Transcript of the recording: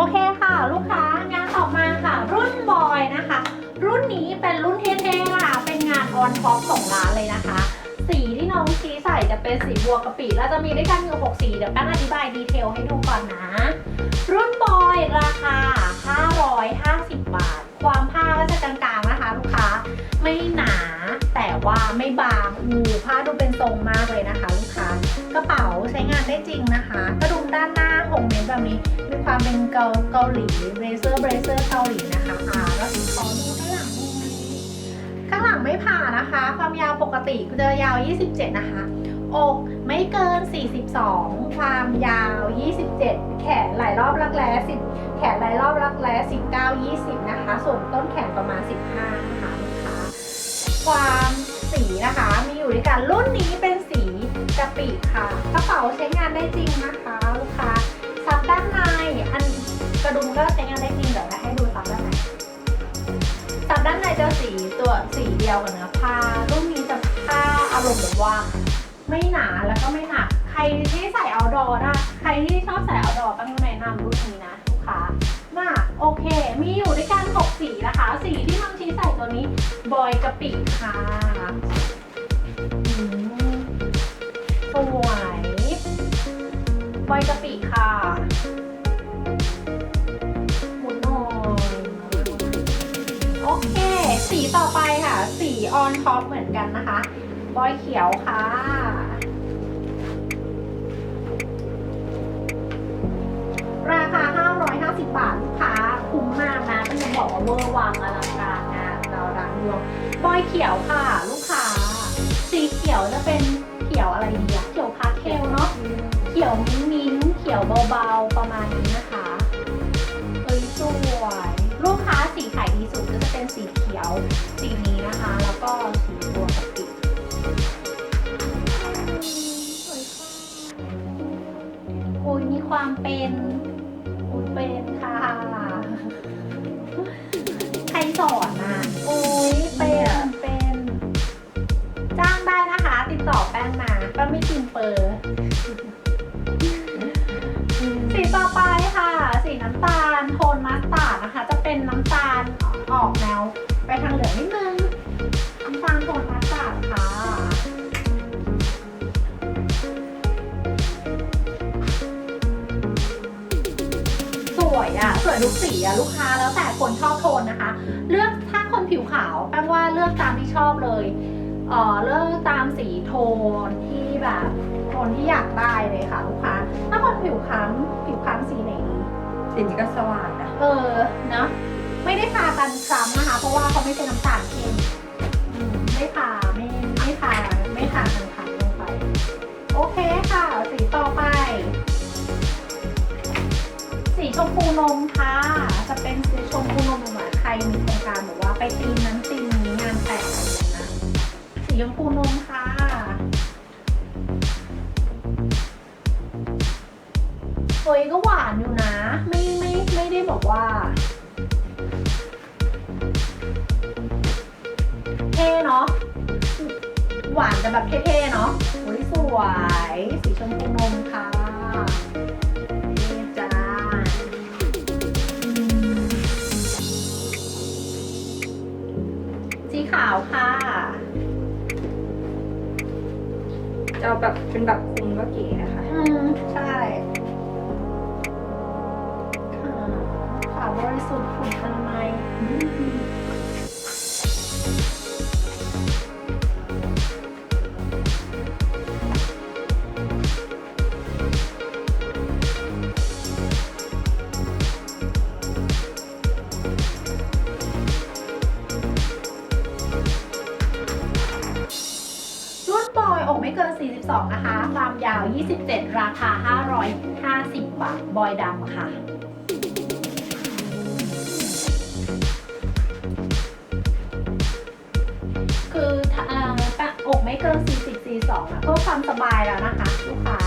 โอเคค่ะ ลูกค้างานต่อมาค่ะ รุ่นบอยนะคะ รุ่นนี้เป็นรุ่นเท่ๆค่ะ เป็นงานออนท็อปของร้านเลยนะคะ สีที่น้องชี้ใส่จะเป็นสีบัวกะปิแล้วจะมีด้วยกันอยู่6สีเดี๋ยวแป้งอธิบายดีเทลให้ดูก่อนนะ รุ่นบอยราคา 550 บาท ความผ้าก็จะกลางๆนะคะลูกค้าไม่หนาแต่ว่าไม่บางอูผ้าดูเป็นทรงมากเลยนะคะ ลูกค้ากระเป๋าใช้งานได้จริงนะคะ กระดุมด้านหน้าหงเม็ดแบบนี้มี ความเป็นเกาเกาหลีเบเซอร์เบเซอร์เกาหลีนะคะอ่าแล้วขอดูข้างหลังข้างหลังไม่ผ่านะคะ ความยาวปกติจะยาว 27 นะคะ อกไม่เกิน 42 ความยาว 27 แขนหลายรอบรักแร้10 แขนหลายรอบรักแร้19 20 นะคะ ส่วนต้นแขนประมาณ 15 นะคะลูกค้าความสีนะคะ มีอยู่ด้วยกันรุ่นนี้เป็นสีกะปิค่ะ กระเป๋าใช้งานได้จริงนะคะ ลูกค้า ซับด้านในอันกระดุมก็ใช้งานได้จริงเดี๋ยวนะให้ดูซับด้านในซับด้านในจะสีตัวสีเดียวกับเนื้อผ้ารุ่นนี้จะผ้าอารมณ์แบบว่า ไม่หนาแล้วก็ไม่หนัก ใครที่ใส่เอาดอได้ใครที่ชอบใส่เอาดอต้องแนะนำรุ่นนี้นะลูกค้ามาโอเค มีอยู่ด้วยกันหกสีนะคะ สีที่น้องชี้ใส่ตัวนี้บอยกะปิค่ะสวย บกะปิค่ะ หมุนหน่อยโอเค สีต่อไปค่ะ สีออนท็อปเหมือนกันนะคะ บอยเขียวค่ะ ราคา 550 บาทลูกค้าคุ้มมากนะต้องจะบอกว่าเวอร์วังอลังการงานเราร้านรวมบอยเขียวค่ะ ลูกค้า สีเขียวจะเป็นเขียวอะไรดีอะเขียวพาสเทลเนาะเขียวมิ้น สีนี้นะคะ แล้วก็สีตัวกะปิสวยค่ะโอ้ยมีความเป็นอุยเป็นค่ะ ใครสอนอะโอ้ยเป็นเป็น จ้างได้นะคะ ติดต่อแป้งมาแป้งไม่กินเปอร์สีต่อไปค่ะ สีน้ำตาลโท สวยอะสวยทุกสีอะลูกค้าแล้วแต่คนชอบโทนนะคะ เลือกถ้าคนผิวขาวแป้งว่าเลือกตามที่ชอบเลยเอ่อเลือกตามสีโทนที่แบบโทนที่อยากได้เลยค่ะลูกค้า ถ้าคนผิวคล้ำผิวคล้ำสีไหนดีสีนี้ก็สว่างนะเออเนาะไม่ได้ทากันคล้ำนะคะ เพราะว่าเขาไม่ใช่น้ำ ชมพูนมค่ะ จะเป็นสีชมพูนมหมือนใครมีโครงการแบบว่าไปตีมนั้นตีมนี้งานแต่งอะไรนะสีชมพูนมค่ะเฮ้ยก็หวานอยู่นะ ไม่ไม่ไม่ได้บอกว่าเท่เนาะ หวานแต่แบบเท่ๆเนาะโอ้ยสวย สีชมพูนมค่ะ สีขาวค่ะ จะเอาแบบเป็นแบบคุมก็เก๋นะคะอืมใช่ค่ะขาวบริสุทธิ์ฝุ่นอนามัย ไม่เกิน 42 นะคะ ความยาว 27 ราคา 550 บาท บอยดำค่ะคือถ้าเอ่อปะอกไม่เกิน 40 42อะเพื่อความสบายแล้วนะคะ ลูกค้า